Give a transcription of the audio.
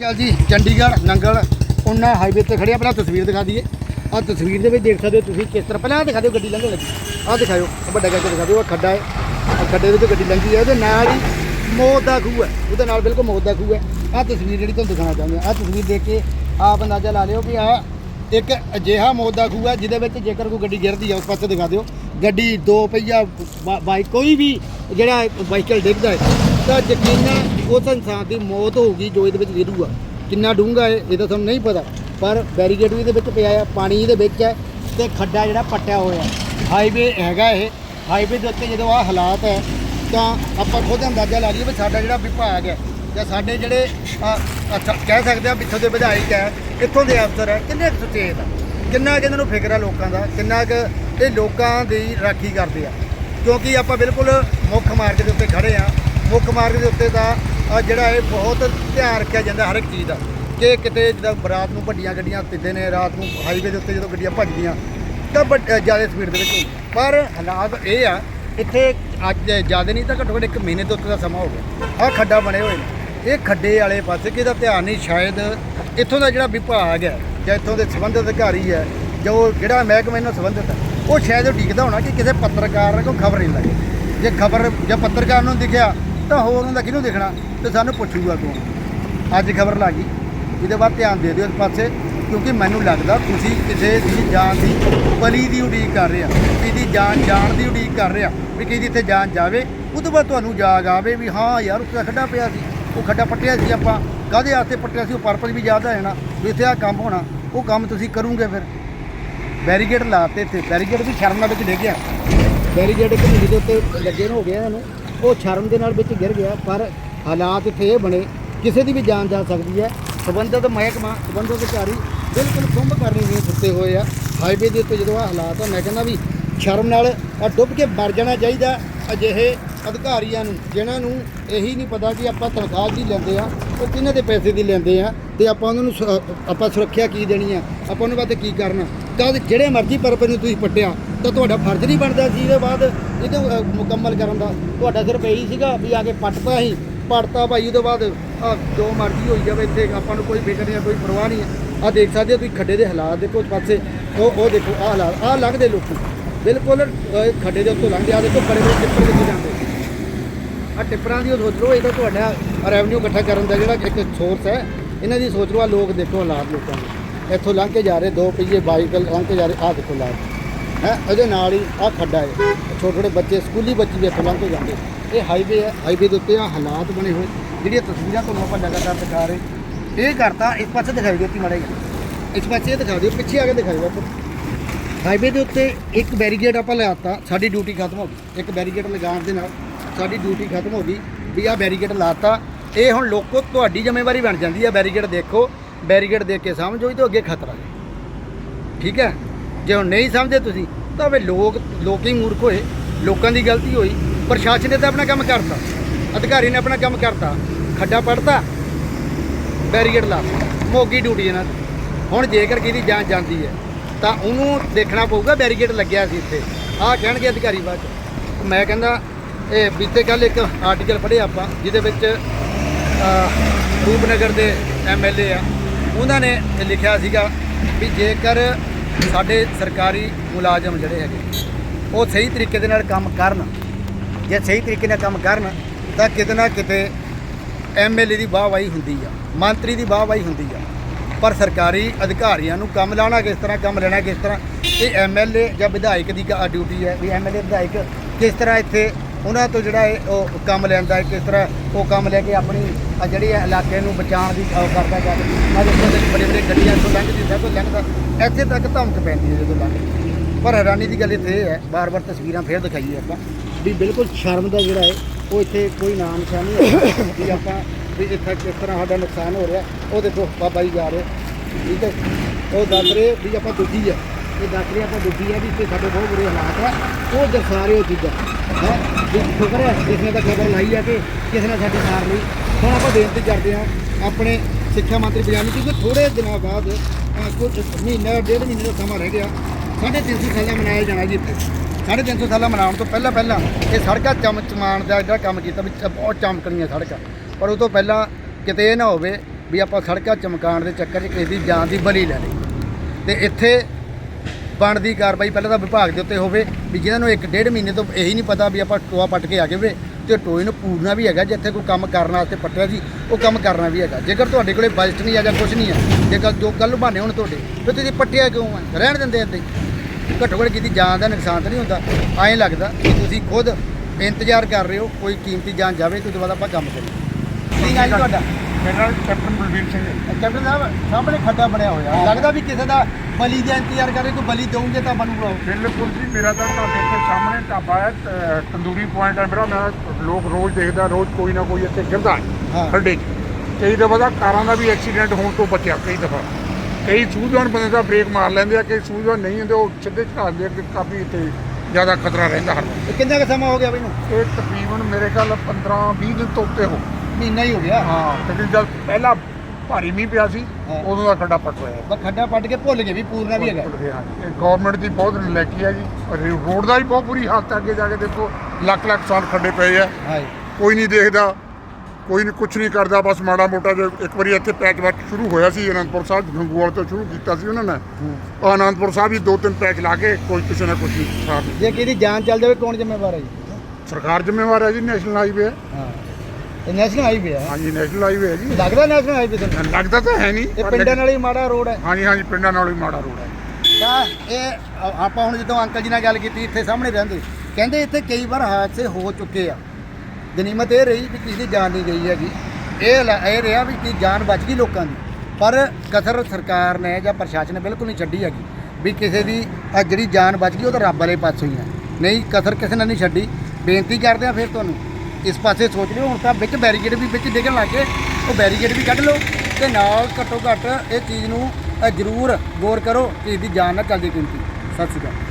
ਚੱਲ ਜੀ? ਚੰਡੀਗੜ੍ਹ, ਨੰਗਲ ਉਹਨਾਂ ਹਾਈਵੇ ਤੇ ਖੜਿਆ ਪਹਿਲਾਂ ਤਸਵੀਰ ਦਿਖਾ ਦਈਏ। ਆਹ ਤਸਵੀਰ ਦੇ ਵਿੱਚ ਦੇਖ ਸਕਦੇ ਹੋ ਤੁਸੀਂ ਕਿਸ ਤਰ੍ਹਾਂ ਪਹਿਲਾਂ ਆਹ ਦਿਖਾ ਦਿਓ ਗੱਡੀ ਲੰਘਣ ਲੱਗੀ। ਆਹ ਦਿਖਾਓ ਆਹ ਵੱਡਾ ਕਰਕੇ ਦਿਖਾ ਦਿਓ। ਆਹ ਖੱਡਾ ਹੈ। ਆਹ ਖੱਡੇ ਦੇ ਵਿੱਚ ਗੱਡੀ ਲੰਘੀ ਹੈ। ਉਹਦੇ ਨਾਲ ਹੀ ਮੌਤ ਦਾ ਖੂਹ ਹੈ। ਉਹਦੇ ਨਾਲ ਬਿਲਕੁਲ ਮੌਤ ਦਾ ਖੂਹ ਹੈ। ਆਹ ਤਸਵੀਰ ਜਿਹੜੀ ਤੁਹਾਨੂੰ ਦਿਖਾਉਣਾ ਚਾਹੁੰਦੇ ਹਾਂ। ਆਹ ਤਸਵੀਰ ਦੇਖ ਕੇ ਆਪ ਅੰਦਾਜ਼ਾ ਲਾ ਲਿਓ ਵੀ ਆਹ ਇੱਕ ਅਜਿਹਾ ਮੌਤ ਦਾ ਖੂਹ ਹੈ, ਜਿਹਦੇ ਵਿੱਚ ਜੇਕਰ ਕੋਈ ਗੱਡੀ ਗਿਰਦੀ ਹੈ, ਉਸ ਪਾਸੇ ਦਿਖਾ ਦਿਓ। ਗੱਡੀ, ਦੋ ਪਹੀਆ, ਬਾ- ਬਾਈਕ, ਕੋਈ ਵੀ ਜਿਹੜਾ ਵਾਹੀਕਲ ਡਿੱਗਦਾ ਹੈ। ਤਾਂ ਯਕੀਨਨ ਉਸ ਇਨਸਾਨ ਦੀ ਮੌਤ ਹੋਊਗੀ ਜੋ ਇਹਦੇ ਵਿੱਚ ਗਿਰੂਗਾ ਕਿੰਨਾ ਡੂੰਘਾ ਹੈ, ਇਹ ਤਾਂ ਤੁਹਾਨੂੰ ਨਹੀਂ ਪਤਾ। ਪਰ ਬੈਰੀਕੇਡ ਵੀ ਇਹਦੇ ਵਿੱਚ ਪਿਆ ਹੈ ਪਾਣੀ ਇਹਦੇ ਵਿੱਚ ਹੈ ਤੇ ਖੱਡਾ ਜਿਹੜਾ ਪੱਟਿਆ ਹੋਇਆ ਹਾਈਵੇ ਹੈਗਾ ਇਹ। ਹਾਈਵੇ ਦੇ ਉੱਤੇ ਜਦੋਂ ਆਹ ਹਾਲਾਤ ਹੈ, ਤਾਂ ਆਪਾਂ ਖੁਦ ਅੰਦਾਜ਼ਾ ਲਾ ਲਈਏ ਵੀ ਸਾਡਾ ਜਿਹੜਾ ਵਿਭਾਗ ਹੈ ਜਾਂ ਸਾਡੇ ਜਿਹੜੇ ਕਹਿ ਸਕਦੇ ਆ ਵੀ ਇੱਥੋਂ ਦੇ ਵਿਧਾਇਕ ਹੈ, ਇੱਥੋਂ ਦੇ ਅਫਸਰ ਹੈ, ਕਿੰਨੇ ਕੁ ਸੁਚੇਤ ਆ? ਕਿੰਨਾ ਕਿ ਇਹਨਾਂ ਨੂੰ ਫਿਕਰ ਆ ਲੋਕਾਂ ਦਾ? ਕਿੰਨਾ ਕੁ ਇਹ ਲੋਕਾਂ ਦੀ ਰਾਖੀ ਕਰਦੇ ਆ? ਕਿਉਂਕਿ ਆਪਾਂ ਬਿਲਕੁਲ ਮੁੱਖ ਮਾਰਗ ਦੇ ਉੱਤੇ ਖੜੇ ਆ। ਮੁੱਖ ਮਾਰਗ ਦੇ ਉੱਤੇ ਤਾਂ ਜਿਹੜਾ ਇਹ ਬਹੁਤ ਧਿਆਨ ਰੱਖਿਆ ਜਾਂਦਾ ਹਰ ਇੱਕ ਚੀਜ਼ ਦਾ। ਕਿ ਕਿਤੇ ਜਦੋਂ ਰਾਤ ਨੂੰ ਵੱਡੀਆਂ ਗੱਡੀਆਂ ਤਿੱਦੇ ਨੇ, ਰਾਤ ਨੂੰ ਹਾਈਵੇ ਦੇ ਉੱਤੇ ਜਦੋਂ ਗੱਡੀਆਂ ਭੱਜਦੀਆਂ, ਤਾਂ ਜ਼ਿਆਦਾ ਸਪੀਡ ਦੇ ਵਿੱਚ ਹੁੰਦੀ। ਪਰ ਹਾਲਾਤ ਇਹ ਆ, ਇੱਥੇ ਅੱਜ ਜ਼ਿਆਦਾ ਨਹੀਂ ਤਾਂ ਘੱਟੋ ਘੱਟ ਇੱਕ ਮਹੀਨੇ ਤੋਂ ਉੱਤੇ ਦਾ ਸਮਾਂ ਹੋ ਗਿਆ। ਆਹ ਖੱਡਾ ਬਣੇ ਹੋਏ ਨੇ। ਇਹ ਖੱਡੇ ਵਾਲੇ ਪਾਸੇ ਕਿਹਦਾ ਧਿਆਨ ਨਹੀਂ, ਸ਼ਾਇਦ ਇੱਥੋਂ ਦਾ ਜਿਹੜਾ ਵਿਭਾਗ ਹੈ, ਜਾਂ ਇੱਥੋਂ ਦੇ ਸੰਬੰਧਿਤ ਅਧਿਕਾਰੀ ਹੈ, ਜੋ ਜਿਹੜਾ ਮਹਿਕਮੇ ਨਾਲ ਸੰਬੰਧਿਤ ਹੈ, ਉਹ ਸ਼ਾਇਦ ਉਡੀਕਦਾ ਹੋਣਾ ਕਿ ਕਿਸੇ ਪੱਤਰਕਾਰ ਨੇ ਕੋਈ ਖਬਰ ਨਹੀਂ ਲੱਗੇ। ਜੇ ਖਬਰ, ਜਾਂ ਪੱਤਰਕਾਰ ਨੂੰ ਦਿਖਿਆ ਤਾਂ ਹੋਰ ਨੂੰ ਦਾ ਕਿਹਨੂੰ ਦੇਖਣਾ? ਤੇ ਸਾਨੂੰ ਪੁੱਛੂਗਾ ਕੌਣ? ਅੱਜ ਖਬਰ ਲੱਗੀ ਇਹਦੇ ਬਾਅਦ ਧਿਆਨ ਦੇ ਦਿਓ ਇਸ ਪਾਸੇ, ਕਿਉਂਕਿ ਮੈਨੂੰ ਲੱਗਦਾ ਤੁਸੀਂ ਕਿਸੇ ਦੀ ਜਾਨ ਦੀ ਬਲੀ ਦੀ ਉਡੀਕ ਕਰ ਰਹੇ ਆ। ਕਿਸੇ ਦੀ ਜਾਨ ਜਾਣ ਦੀ ਉਡੀਕ ਕਰ ਰਹੇ ਆ ਵੀ ਕਿਸੇ ਦੀ ਇੱਥੇ ਜਾਨ ਜਾਵੇ। ਉਹ ਤੋਂ ਬਾਅਦ ਤੁਹਾਨੂੰ ਜਾਗ ਆਵੇ ਵੀ ਹਾਂ ਯਾਰ, ਉੱਥੇ ਖੱਡਾ ਪਿਆ ਸੀ। ਉਹ ਖੱਡਾ ਪੱਟਿਆ ਸੀ ਆਪਾਂ। ਕਾਹਦੇ ਵਾਸਤੇ ਪੱਟਿਆ ਸੀ? ਉਹ ਪਰਪਸ ਵੀ ਯਾਦ ਆ ਜਾਣਾ ਵੀ ਇੱਥੇ ਆ ਕੰਮ ਹੋਣਾ। ਉਹ ਕੰਮ ਤੁਸੀਂ ਕਰੋਗੇ ਫਿਰ। ਬੈਰੀਗੇਡ ਲਾਤੇ ਇੱਥੇ। ਬੈਰੀਗੇਡ ਵੀ ਸ਼ਰਮ ਨਾਲ ਵਿੱਚ ਡਿੱਗਿਆ ਬੈਰੀਗੇਡ ਇੱਕ ਮਹੀਨੇ ਦੇ ਉੱਤੇ ਲੱਗੇ ਨੂੰ ਹੋ ਗਿਆ ਇਹਨੂੰ। ਉਹ ਸ਼ਰਮ ਦੇ ਨਾਲ ਵਿੱਚ ਗਿਰ ਗਿਆ, ਪਰ ਹਾਲਾਤ ਇੱਥੇ ਇਹ ਬਣੇ, ਕਿਸੇ ਦੀ ਵੀ ਜਾਨ ਜਾ ਸਕਦੀ ਹੈ। ਸੰਬੰਧਿਤ ਮਹਿਕਮਾ, ਸੰਬੰਧਿਤ ਅਧਿਕਾਰੀ ਬਿਲਕੁਲ ਕੁੰਭ ਕਰਨੀ ਨਹੀਂ ਸੁੱਤੇ ਹੋਏ ਆ। ਹਾਈਵੇ ਦੇ ਉੱਤੇ ਜਦੋਂ ਆ ਹਾਲਾਤ ਆ, ਮੈਂ ਕਹਿੰਦਾ ਵੀ ਸ਼ਰਮ ਨਾਲ ਆ ਡੁੱਬ ਕੇ ਮਰ ਜਾਣਾ ਚਾਹੀਦਾ ਅਜਿਹੇ ਅਧਿਕਾਰੀਆਂ ਨੂੰ, ਜਿਨ੍ਹਾਂ ਨੂੰ ਇਹੀ ਨਹੀਂ ਪਤਾ ਕਿ ਆਪਾਂ ਤਨਖਾਹ ਦੀ ਲੈਂਦੇ ਆ, ਉਹ ਕਿਹਨਾਂ ਦੇ ਪੈਸੇ ਦੀ ਲੈਂਦੇ ਆ, ਤੇ ਆਪਾਂ ਉਹਨਾਂ ਨੂੰ ਸੁ- ਆਪਾਂ ਸੁਰੱਖਿਆ ਕੀ ਦੇਣੀ ਆ, ਆਪਾਂ ਉਹਨਾਂ ਵਾਸਤੇ ਕੀ ਕਰਨਾ। ਤਾਂ ਜਿਹੜੇ ਮਰਜ਼ੀ ਪਰਪਸ ਨੂੰ ਤੁਸੀਂ ਪੱਟਿਆ ਤਾਂ ਤੁਹਾਡਾ ਫਰਜ਼ ਨਹੀਂ ਬਣਦਾ ਸੀ ਇਹਦੇ ਬਾਅਦ ਇਹਦੇ ਅ, ਮੁਕੰਮਲ ਕਰਨ ਦਾ। ਤੁਹਾਡਾ ਸਿਰਫ ਇਹੀ ਸੀਗਾ ਵੀ ਆ ਕੇ ਪੱਟਤਾ ਸੀ। ਪੜਤਾ ਭਾਈ ਉਹਦੇ ਬਾਅਦ ਜੋ ਮਰਜ਼ੀ ਹੋਈ ਜਾਵੇ ਇੱਥੇ ਆਪਾਂ ਨੂੰ ਕੋਈ ਫਿਕਰ ਨਹੀਂ ਕੋਈ ਪਰਵਾਹ ਨਹੀਂ। ਆ ਦੇਖ ਸਕਦੇ ਹੋ ਤੁਸੀਂ ਖੱਡੇ ਦੇ ਹਾਲਾਤ ਦੇਖੋ ਪਾਸੇ ਉਹ ਉਹ ਦੇਖੋ ਆ ਹਾਲਾਤ ਆ ਲੰਘਦੇ ਲੋਕ। ਬਿਲਕੁਲ ਖੱਡੇ ਦੇ ਉੱਤੋਂ ਲੰਘਦੇ ਆ ਦੇਖੋ ਬੜੇ ਬੜੇ ਟਿੱਪਰ ਕਿੱਥੇ ਜਾਂਦੇ। ਆ ਟਿੱਪਰਾਂ ਦੀ ਉਹ ਸੋਚ ਲਓ ਇਹ ਤਾਂ ਤੁਹਾਡਾ ਰੈਵਨਿਊ ਇਕੱਠਾ ਕਰਨ ਦਾ ਜਿਹੜਾ ਇੱਕ ਸੋਰਸ ਹੈ। ਇਹਨਾਂ ਦੀ ਸੋਚ ਲਓ ਆ ਲੋਕ ਦੇਖੋ ਹਾਲਾਤ ਲੋਕਾਂ ਦੇ। ਇੱਥੋਂ ਲੰਘ ਕੇ ਜਾ ਰਹੇ, ਦੋ ਪਹੀਏ ਬਾਈਕ ਲੰਘ ਕੇ ਜਾ ਰਹੇ ਆ ਦੇਖੋ ਹਾਲਾਤ ਹੈ, ਇਹਦੇ ਨਾਲ ਹੀ ਆ ਖੱਡਾ ਹੈ। ਛੋਟੇ ਛੋਟੇ ਬੱਚੇ, ਸਕੂਲੀ ਬੱਚੇ ਵੀ ਇੱਥੋਂ ਲੰਘ ਕੇ ਜਾਂਦੇ। ਇਹ ਹਾਈਵੇ ਹੈ ਹਾਈਵੇ ਦੇ ਉੱਤੇ ਆ ਹਾਲਾਤ ਬਣੇ ਹੋਏ। ਜਿਹੜੀਆਂ ਤਸਵੀਰਾਂ ਤੁਹਾਨੂੰ ਆਪਾਂ ਲਗਾਤਾਰ ਦਿਖਾ ਰਹੇ ਇਹ ਕਰਤਾ ਇਸ ਪਾਸੇ ਦਿਖਾਈ ਦਿਓ ਤੀ ਮਾੜਾ ਜਿਹਾ। ਇਸ ਪਾਸੇ ਇਹ ਦਿਖਾ ਦਿਓ, ਪਿੱਛੇ ਆ ਕੇ ਦਿਖਾਈ ਦਿਓ ਹਾਈਵੇ ਦੇ ਉੱਤੇ ਇੱਕ ਬੈਰੀਗੇਡ ਆਪਾਂ ਲਾਤਾ ਸਾਡੀ ਡਿਊਟੀ ਖਤਮ ਹੋ ਗਈ। ਇੱਕ ਬੈਰੀਗੇਡ ਲਗਾਉਣ ਦੇ ਨਾਲ ਸਾਡੀ ਡਿਊਟੀ ਖਤਮ ਹੋ ਗਈ, ਵੀ ਆਹ ਬੈਰੀਗੇਡ ਲਾਤਾ। ਇਹ ਹੁਣ ਲੋਕੋ, ਤੁਹਾਡੀ ਜ਼ਿੰਮੇਵਾਰੀ ਬਣ ਜਾਂਦੀ ਹੈ ਬੈਰੀਗੇਡ ਦੇਖੋ। ਬੈਰੀਗੇਡ ਦੇਖ ਕੇ ਸਮਝੋ ਇਹ ਤੋਂ ਅੱਗੇ ਖਤਰਾ ਹੈ। ਠੀਕ ਹੈ? ਜੇ ਹੁਣ ਨਹੀਂ ਸਮਝਦੇ ਤੁਸੀਂ, ਤਾਂ ਵੇ ਲੋਕ, ਲੋਕੀ ਮੂਰਖ ਹੋਏ, ਲੋਕਾਂ ਦੀ ਗਲਤੀ ਹੋਈ, ਪ੍ਰਸ਼ਾਸਨ ਨੇ ਤਾਂ ਆਪਣਾ ਕੰਮ ਕਰਤਾ। ਅਧਿਕਾਰੀ ਨੇ ਆਪਣਾ ਕੰਮ ਕਰਤਾ। ਖੱਡਾ ਪੜਤਾ ਬੈਰੀਗੇਡ ਲਾ ਮੋਗੀ ਡਿਊਟੀ ਇਹਨਾਂ ਦੀ। ਹੁਣ ਜੇਕਰ ਕਿਹਦੀ ਜਾਂਚ ਜਾਂਦੀ ਹੈ, ਤਾਂ ਉਹਨੂੰ ਦੇਖਣਾ ਪਊਗਾ ਬੈਰੀਗੇਡ ਲੱਗਿਆ ਸੀ ਇੱਥੇ। ਆਹ ਕਹਿਣਗੇ ਅਧਿਕਾਰੀ ਬਾਅਦ ਮੈਂ ਕਹਿੰਦਾ, ਇਹ ਬੀਤੇ ਕੱਲ ਇੱਕ ਆਰਟੀਕਲ ਪੜ੍ਹਿਆ ਆਪਾਂ, ਜਿਹਦੇ ਵਿੱਚ ਰੂਪਨਗਰ ਦੇ ਐਮਐਲਏ ਆ। ਉਹਨਾਂ ਨੇ ਲਿਖਿਆ ਸੀਗਾ ਵੀ ਜੇਕਰ ਸਾਡੇ ਸਰਕਾਰੀ ਮੁਲਾਜ਼ਮ ਜਿਹੜੇ ਹੈਗੇ, ਉਹ ਸਹੀ ਤਰੀਕੇ ਦੇ ਨਾਲ ਕੰਮ ਕਰਨ, ਜੇ ਸਹੀ ਤਰੀਕੇ ਨਾਲ ਕੰਮ ਕਰਨ, ਤਾਂ ਕਿਤੇ ਨਾ ਕਿਤੇ ਐਮਐਲਏ ਦੀ ਵਾਹਵਾਹੀ ਹੁੰਦੀ ਆ, ਮੰਤਰੀ ਦੀ ਵਾਹਵਾਹੀ ਹੁੰਦੀ ਆ। ਪਰ ਸਰਕਾਰੀ ਅਧਿਕਾਰੀਆਂ ਨੂੰ ਕੰਮ ਲਾਉਣਾ ਕਿਸ ਤਰ੍ਹਾਂ, ਕੰਮ ਲੈਣਾ ਕਿਸ ਤਰ੍ਹਾਂ, ਇਹ ਐਮਐਲਏ ਜਾਂ ਵਿਧਾਇਕ ਦੀ ਕ- ਡਿਊਟੀ ਹੈ, ਵੀ ਐਮਐਲਏ ਵਿਧਾਇਕ ਕਿਸ ਤਰ੍ਹਾਂ ਇੱਥੇ ਉਹਨਾਂ ਤੋਂ ਜਿਹੜਾ ਹੈ ਉਹ ਕੰਮ ਲੈਂਦਾ ਹੈ ਕਿਸ ਤਰ੍ਹਾਂ ਉਹ ਕੰਮ ਲੈ ਕੇ ਆਪਣੀ ਆਹ ਜਿਹੜੀ ਹੈ ਇਲਾਕੇ ਨੂੰ ਬਚਾਉਣ ਦੀ ਉਹ ਕਰਦਾ ਜਾ ਆ ਦੇਖੋ ਤੇ ਬੜੇ ਬੜੇ ਗੱਡੀਆਂ ਤੋਂ ਲੰਘਦੀ ਸਭ ਤੋਂ ਲੰਘਦਾ। ਇੱਥੇ ਤੱਕ ਧਮਕ ਪੈਂਦੀ ਹੈ ਜਦੋਂ ਲੰਘਦੀ ਪਰ ਹੈਰਾਨੀ ਦੀ ਗੱਲ ਇੱਥੇ ਇਹ ਹੈ, ਬਾਰ-ਬਾਰ ਤਸਵੀਰਾਂ ਫੇਰ ਦਿਖਾਈਏ ਆਪਾਂ, ਵੀ ਬਿਲਕੁਲ ਸ਼ਰਮ ਦਾ ਜਿਹੜਾ ਹੈ ਉਹ ਇੱਥੇ ਕੋਈ ਨਾਮ ਨਿਸ਼ਾਨ ਨਹੀਂ ਹੈ ਵੀ ਆਪਾਂ ਵੀ ਇੱਥੇ ਕਿਸ ਤਰ੍ਹਾਂ ਸਾਡਾ ਨੁਕਸਾਨ ਹੋ ਰਿਹਾ। ਉਹਦੇ ਦੇਖੋ, ਬਾਬਾ ਜੀ ਜਾ ਰਹੇ। ਠੀਕ ਹੈ? ਉਹ ਦੱਸ ਰਹੇ ਵੀ ਆਪਾਂ ਦੁਖੀ ਆ ਇਹ ਦੱਸ ਰਹੇ ਆਪਾਂ ਦੁਖੀ ਆ ਵੀ ਇੱਥੇ ਸਾਡੇ ਬਹੁਤ ਬੁਰੇ ਹਾਲਾਤ ਆ ਉਹ ਦਰਸਾ ਰਹੇ ਉਹ ਚੀਜ਼ਾਂ। ਹੈ? ਵੀ ਸ਼ੁਕਰ ਹੈ ਜਿਸ ਨੇ ਤਾਂ ਖਬਰ ਲਾਈ ਆ ਕਿ ਕਿਸੇ ਨੇ ਸਾਡੀ ਸਾਰ ਲਈ ਹੁਣ ਆਪਾਂ ਬੇਨਤੀ ਕਰਦੇ ਹਾਂ ਆਪਣੇ ਸਿੱਖਿਆ ਮੰਤਰੀ ਬਿਆਨੀ ਕਿਉਂਕਿ ਥੋੜੇ ਦਿਨਾਂ ਬਾਅਦ ਅਹ, ਕੁਝ ਮਹੀਨਾ ਡੇਢ ਮਹੀਨੇ ਦਾ ਸਮਾਂ ਰਹਿ ਗਿਆ। ਸਾਢੇ ਤਿੰਨ ਸੌ ਸਾਲਾ ਮਨਾਇਆ ਜਾਣਾ ਜੀ ਇੱਥੇ। ਸਾਢੇ ਤਿੰਨ ਸੌ ਸਾਲਾ ਮਨਾਉਣ ਤੋਂ ਪਹਿਲਾਂ ਪਹਿਲਾਂ ਇਹ ਸੜਕਾਂ ਚਮਚਮਾਣ ਦਾ ਜਿਹੜਾ ਕੰਮ ਕੀਤਾ ਵੀ ਚ- ਬਹੁਤ ਚਮਕਣੀਆਂ ਸੜਕਾਂ। ਪਰ ਉਹ ਤੋਂ ਪਹਿਲਾਂ ਕਿਤੇ ਇਹ ਨਾ ਹੋਵੇ ਵੀ ਆਪਾਂ ਸੜਕਾਂ ਚਮਕਾਉਣ ਦੇ ਚੱਕਰ 'ਚ ਕਿਸੇ ਦੀ ਜਾਨ ਦੀ ਬਲੀ ਲੈ ਲਈ। ਤੇ ਇੱਥੇ ਬਣਦੀ ਕਾਰਵਾਈ ਪਹਿਲਾਂ ਤਾਂ ਵਿਭਾਗ ਦੇ ਉੱਤੇ ਹੋਵੇ ਵੀ ਜਿਹਨਾਂ ਨੂੰ ਇੱਕ ਡੇਢ ਮਹੀਨੇ ਤੋਂ ਇਹੀ ਨਹੀਂ ਪਤਾ ਵੀ ਆਪਾਂ ਟੋਆ ਪੱਟ ਕੇ ਆ ਗਏ ਵੇ ਤੇ ਟੋਏ ਨੂੰ ਪੂਰਨਾ ਵੀ ਹੈਗਾ, ਜਿੱਥੇ ਕੋਈ ਕੰਮ ਕਰਨ ਵਾਸਤੇ ਪੱਟਿਆ ਸੀ, ਉਹ ਕੰਮ ਕਰਨਾ ਵੀ ਹੈਗਾ। ਜੇਕਰ ਤੁਹਾਡੇ ਕੋਲੇ ਬਜਟ ਨਹੀਂ ਹੈਗਾ ਕੁਝ ਨਹੀਂ ਹੈ ਜੇਕਰ ਜੋ ਕੱਲ ਬਹਾਨੇ ਹੁਣ ਤੁਹਾਡੇ, ਫਿਰ ਤੁਸੀਂ ਪੱਟਿਆ ਕਿਉਂ ਆ? ਰਹਿਣ ਦਿੰਦੇ ਏਦਾਂ ਹੀ। ਘੱਟੋ ਘੱਟ ਕਿਤੇ ਜਾਨ ਦਾ ਨੁਕਸਾਨ ਤਾਂ ਨਹੀਂ ਹੁੰਦਾ। ਐਂ ਲੱਗਦਾ ਕਿ ਤੁਸੀਂ ਖੁਦ ਇੰਤਜ਼ਾਰ ਕਰ ਰਹੇ ਹੋ, ਕੋਈ ਕੀਮਤੀ ਜਾਨ ਜਾਵੇ, ਤੇ ਉਸ ਤੋਂ ਬਾਅਦ ਆਪਾਂ ਕੰਮ ਕਰੀਏ। ਕੀ ਨਾਮ ਤੁਹਾਡਾ। ਮੇਰਾ ਕੈਪਟਨ ਬਲਵੀਰ ਸਿੰਘ। ਹੈ। ਕੈਪਟਨ ਸਾਹਿਬ ਸਾਹਮਣੇ ਖੱਡਾ ਬਣਿਆ ਹੋਇਆ। ਲੱਗਦਾ ਵੀ ਕਿਸੇ ਦਾ ਬਲੀ ਦਾ ਇੰਤਜ਼ਾਰ ਕਰੇ ਕੋਈ ਬਲੀ ਦਊਂਗੇ ਤਾਂ ਬਣੂਗਾ। ਬਿਲਕੁਲ ਜੀ ਮੇਰਾ ਤਾਂ ਢਾਬੇ ਦੇ ਸਾਹਮਣੇ ਢਾਬਾ ਹੈ ਤੰਦੂਰੀ ਪੁਆਇੰਟ ਹੈ ਮੇਰਾ। ਮੈਂ ਲੋਕ ਰੋਜ਼ ਦੇਖਦਾ ਰੋਜ਼ ਕੋਈ ਨਾ ਕੋਈ ਇੱਥੇ ਗਿਰਦਾ ਹਾਂ। ਹੈ। ਖੱਡੇ 'ਚ। ਕਈ ਦਫਾ ਤਾਂ ਕਾਰਾਂ ਦਾ ਵੀ ਐਕਸੀਡੈਂਟ ਹੋਣ ਤੋਂ ਬਚਿਆ ਕਈ ਦਫਾ। ਕਈ ਸੂਝਵਾਨ ਬੰਦੇ ਦਾ ਬ੍ਰੇਕ ਮਾਰ ਲੈਂਦੇ ਆ ਕਈ ਸੂਝਵਾਨ ਨਹੀਂ ਹੁੰਦੇ ਉਹ ਸਿੱਧੇ ਝਾੜ ਦੇ ਅੱਗੇ ਕਾਫੀ ਇੱਥੇ ਜ਼ਿਆਦਾ ਖਤਰਾ ਰਹਿੰਦਾ ਹਰ ਵਾਰ ਇਹ ਕਿੰਨਾ ਕੁ ਸਮਾਂ ਹੋ ਗਿਆ ਬਈ ਨੂੰ? ਇਹ ਤਕਰੀਬਨ ਮੇਰੇ ਖਿਆਲ 15 20 ਦਿਨ ਤੋਂ ਉੱਤੇ ਹੋ ਮਹੀਨਾ ਹੀ ਹੋ ਗਿਆ। ਹਾਂ ਤਕਰੀਬਨ ਜਦ ਪਹਿਲਾ ਭਾਰੀ ਮੀਂਹ ਪਿਆ ਸੀ ਹਾਂ। ਉਦੋਂ ਦਾ ਖੱਡਾ ਪੱਟ ਹੋਇਆ। ਬਸ ਖੱਡਾ ਪੱਟ ਕੇ ਭੁੱਲ ਗਏ ਵੀ ਪੂਰਨਾ ਵੀ ਹੈਗਾ। ਇਹ ਗਵਰਨਮੈਂਟ ਦੀ ਬਹੁਤ ਨਲੈਕੀ ਹੈ ਜੀ। ਔਰ ਇਹ ਰੋਡ ਦਾ ਵੀ ਬਹੁਤ ਬੁਰੀ ਹਾਲਤ ਹੈ ਅੱਗੇ ਜਾ ਕੇ ਦੇਖੋ ਲੱਖ ਲੱਖ ਸਾਲ ਖੱਡੇ ਪਏ ਆ। ਹਾਂ ਕੋਈ ਨਹੀਂ ਦੇਖਦਾ ਕੋਈ ਨਹੀਂ ਕੁਝ ਨਹੀਂ ਕਰਦਾ ਬਸ ਮਾੜਾ ਮੋਟਾ ਜੇ ਇੱਕ ਵਾਰੀ ਇੱਥੇ ਪੈਚ ਵਰਕ ਸ਼ੁਰੂ ਹੋਇਆ ਸੀ ਅਨੰਦਪੁਰ ਸਾਹਿਬ ਗੰਗੂਵਾਲ ਤੋਂ ਸ਼ੁਰੂ ਕੀਤਾ ਸੀ ਉਹਨਾਂ ਨੇ। ਉਹ ਅਨੰਦਪੁਰ ਸਾਹਿਬ ਵੀ ਦੋ ਤਿੰਨ ਪੈਚ ਲਾ ਕੇ ਕੋਈ ਕਿਸੇ ਨੇ ਕੁਝ ਨਹੀਂ ਜੇ ਕਿਹਦੀ ਜਾਨ ਚੱਲ ਜਾਵੇ ਕੌਣ ਜ਼ਿੰਮੇਵਾਰ ਹੈ ਜੀ? ਸਰਕਾਰ ਜ਼ਿੰਮੇਵਾਰ ਹੈ ਜੀ ਨੈਸ਼ਨਲ ਹਾਈਵੇ ਹਾਂ। ਇਹ ਨੈਸ਼ਨਲ ਹਾਈਵੇ ਹੈ ਹਾਂਜੀ ਨੈਸ਼ਨਲ ਹਾਈਵੇ ਹੈ ਜੀ। ਲੱਗਦਾ ਨੈਸ਼ਨਲ ਹਾਈਵੇ ਤੁਹਾਨੂੰ? ਲੱਗਦਾ ਤਾਂ ਹੈ ਨਹੀਂ ਇਹ ਪਰ ਪਿੰਡਾਂ ਨਾਲ ਹੀ ਮਾੜਾ ਰੋਡ ਹੈ। ਹਾਂਜੀ ਹਾਂਜੀ ਪਿੰਡਾਂ ਨਾਲ ਹੀ ਮਾੜਾ ਰੋਡ ਹੈ। ਤਾਂ ਇਹ ਆ- ਆਪਾਂ ਹੁਣ ਜਦੋਂ ਅੰਕਲ ਜੀ ਨਾਲ ਗੱਲ ਕੀਤੀ ਇੱਥੇ ਸਾਹਮਣੇ ਰਹਿੰਦੇ ਕਹਿੰਦੇ ਇੱਥੇ ਕਈ ਵਾਰ ਹਾਦਸੇ ਹੋ ਚੁੱਕੇ ਆ। ਗਨੀਮਤ ਇਹ ਰਹੀ ਵੀ ਕਿਸੇ ਦੀ ਜਾਨ ਨਹੀਂ ਗਈ ਹੈਗੀ। ਇਹ ਲ- ਇਹ ਰਿਹਾ ਵੀ ਕੀ ਜਾਨ ਬਚ ਗਈ ਲੋਕਾਂ ਦੀ। ਪਰ ਕਸਰ ਸਰਕਾਰ ਨੇ ਜਾਂ ਪ੍ਰਸ਼ਾਸਨ ਨੇ ਬਿਲਕੁਲ ਨਹੀਂ ਛੱਡੀ ਹੈਗੀ। ਵੀ ਕਿਸੇ ਦੀ ਆ ਜਿਹੜੀ ਜਾਨ ਬਚ ਗਈ ਉਹ ਤਾਂ ਰੱਬ ਵਾਲੇ ਪਾਸੋਂ ਹੀ ਆ। ਨਹੀਂ ਕਸਰ ਕਿਸੇ ਨੇ ਨਹੀਂ ਛੱਡੀ। ਬੇਨਤੀ ਕਰਦੇ ਆ ਫਿਰ ਤੁਹਾਨੂੰ। ਇਸ ਪਾਸੇ ਸੋਚ ਲਿਓ, ਹੁਣ ਤਾਂ ਵਿੱਚ ਬੈਰੀਕੇਡ ਵੀ ਵਿੱਚ ਡਿੱਗਣ ਲੱਗ ਗਏ। ਉਹ ਬੈਰੀਕੇਡ ਵੀ ਕੱਢ ਲਓ ਤੇ ਨਾਲ ਘੱਟੋ ਘੱਟ ਇਹ ਚੀਜ਼ ਨੂੰ ਜ਼ਰੂਰ ਗੌਰ ਕਰੋ ਕਿ ਦੀ ਜਾਨ ਨਾ ਚੱਲਦੀ ਕੀਮਤੀ ਸਤਿ ਸ਼੍ਰੀ ਅਕਾਲ।